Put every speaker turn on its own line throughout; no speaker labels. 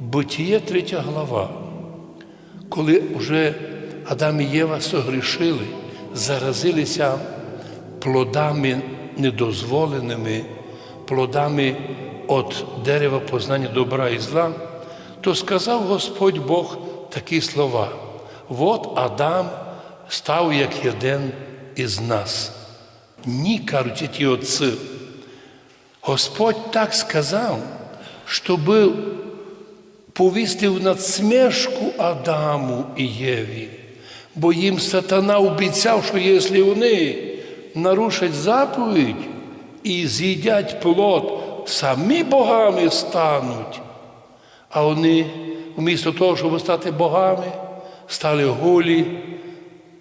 Битіє третя глава, коли вже Адам і Єва согрішили, заразилися плодами недозволеними, плодами від дерева познання добра і зла, то сказав Господь Бог такі слова: От Адам став як один із нас. Ні, кажуть ті отці. Господь так сказав, щоб повісти в надсмішку Адаму і Єві. Бо їм сатана обіцяв, що якщо вони нарушать заповідь і з'їдять плод, самі богами стануть. А вони, вмісто того, щоб стати богами, стали голі,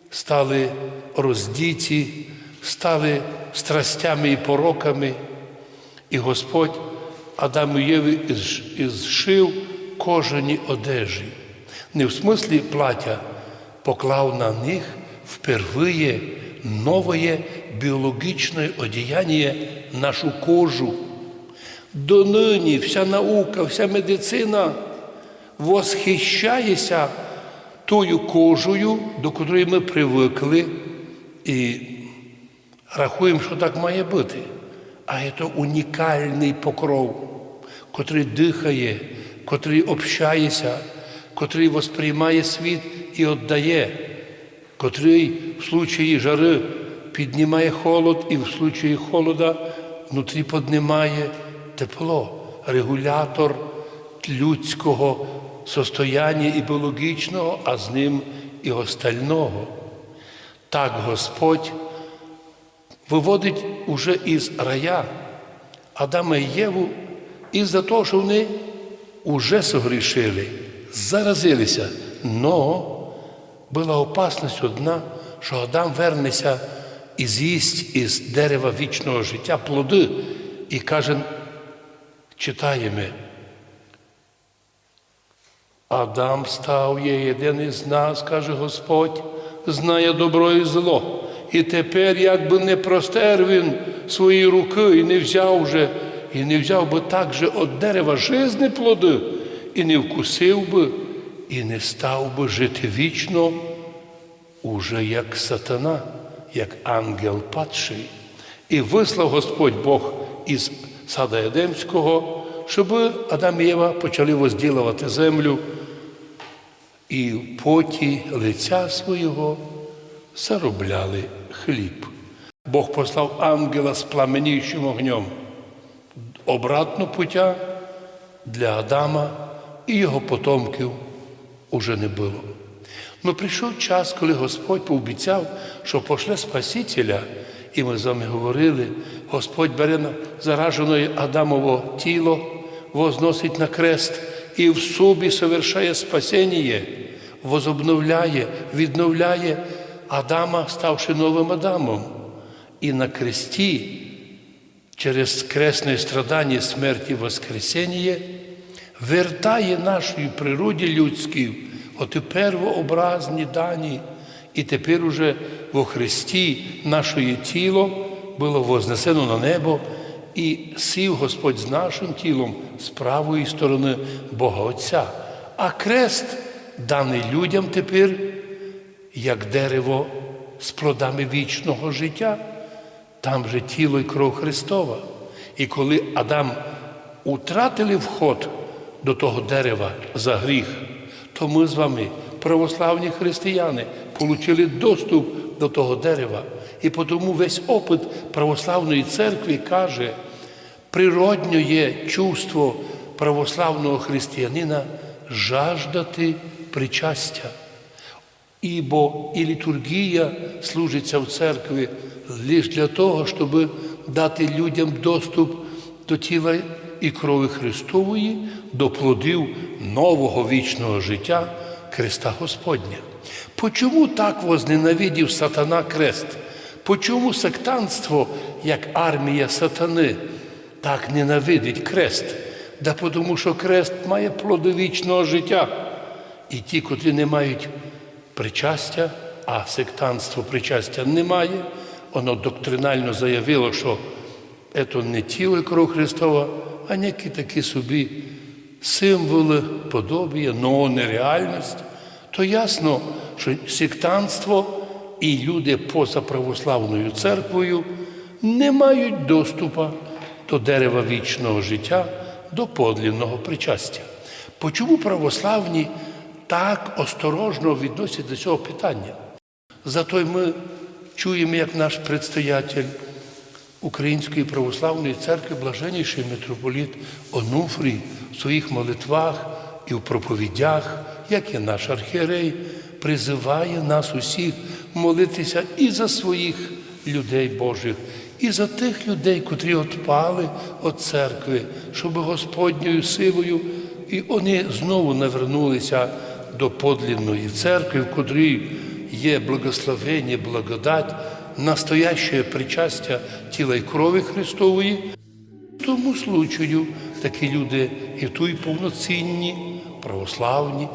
стали роздіті, стали страстями і пороками. І Господь Адаму Єві зшив кожані одежі. Не в смислі плаття поклав на них впервые новое біологічне одіяння нашу кожу. Донині вся наука, вся медицина восхищається тою кожею, до котрої ми привикли, і рахуємо, що так має бути. А це унікальний покров, котрий дихає, котрий общається, котрий восприймає світ і віддає, котрий в случаї жари піднімає холод і в случаї холода внутрі піднімає тепло, регулятор людського состояння і біологічного, а з ним і остального. Так Господь виводить уже із рая Адама і Єву із-за того, що вони вже согрішили, заразилися. Но була опасність одна, що Адам вернеться і з'їсть із дерева вічного життя плоди і каже, читаємо. Адам став є єдин із нас, каже Господь, знає добро і зло. І тепер, якби не простер він свої руки і не взяв же, і не взяв би так же від дерева жизни плоди, і не вкусив би, і не став би жити вічно, уже як сатана, як ангел падший. І вислав Господь Бог із сада Едемського, щоб Адам і Єва почали возділувати землю і в поті лиця свого заробляли хліб. Бог послав ангела з пламеніючим огнем. Обратно пуття для Адама і його потомків уже не було. Ну прийшов час, коли Господь пообіцяв, що пошле Спасителя, і ми з вами говорили, Господь бере на заражене Адамово тіло, возносить на крест і в собі совершає спасіння, возобновляє, відновляє Адама, ставши новим Адамом. І на кресті через кресне страдання, смерть і воскресіння вертає нашій природі людській оті первообразні дані, і тепер уже во Христі наше тіло було вознесено на небо, і сів Господь з нашим тілом з правої сторони Бога Отця. А крест даний людям тепер як дерево з плодами вічного життя. Там же тіло і кров Христова. І коли Адам утратили вход до того дерева за гріх, то ми з вами, православні християни, отримали доступ до того дерева. І тому весь опит православної церкви каже, природньо є чувство православного християнина жаждати причастя. Ібо і літургія служиться в церкві лише для того, щоб дати людям доступ до тіла і крові Христової, до плодів нового вічного життя Христа Господня. Почому так возненавидів сатана крест? Почому сектантство, як армія сатани, так ненавидить крест? Да тому що крест має плоди вічного життя. І ті, котрі не мають причастя, а сектантство причастя немає, воно доктринально заявило, що це не тіло і кров Христова, а які такі собі символи подобія, но нереальність, то ясно, що сектантство і люди поза православною церквою не мають доступу до дерева вічного життя, до подлінного причастя. Почому православні так осторожно відносять до цього питання? Зато й ми чуємо, як наш предстоятель Української православної церкви, блаженніший митрополіт Онуфрій в своїх молитвах і в проповідях, як і наш архієрей, призиває нас усіх молитися і за своїх людей Божих, і за тих людей, котрі отпали від церкви, щоб Господньою силою і вони знову навернулися до подлинної церкви, в котрій є благословення, благодать, настояще причастя тіла і крові Христової. Тому случаю такі люди і тут повноцінні, православні,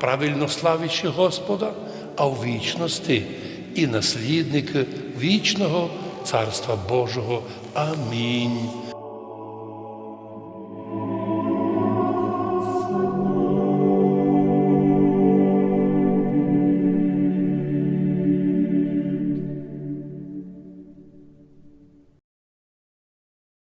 правильно славячи Господа, а в вічності і наслідники вічного Царства Божого. Амінь.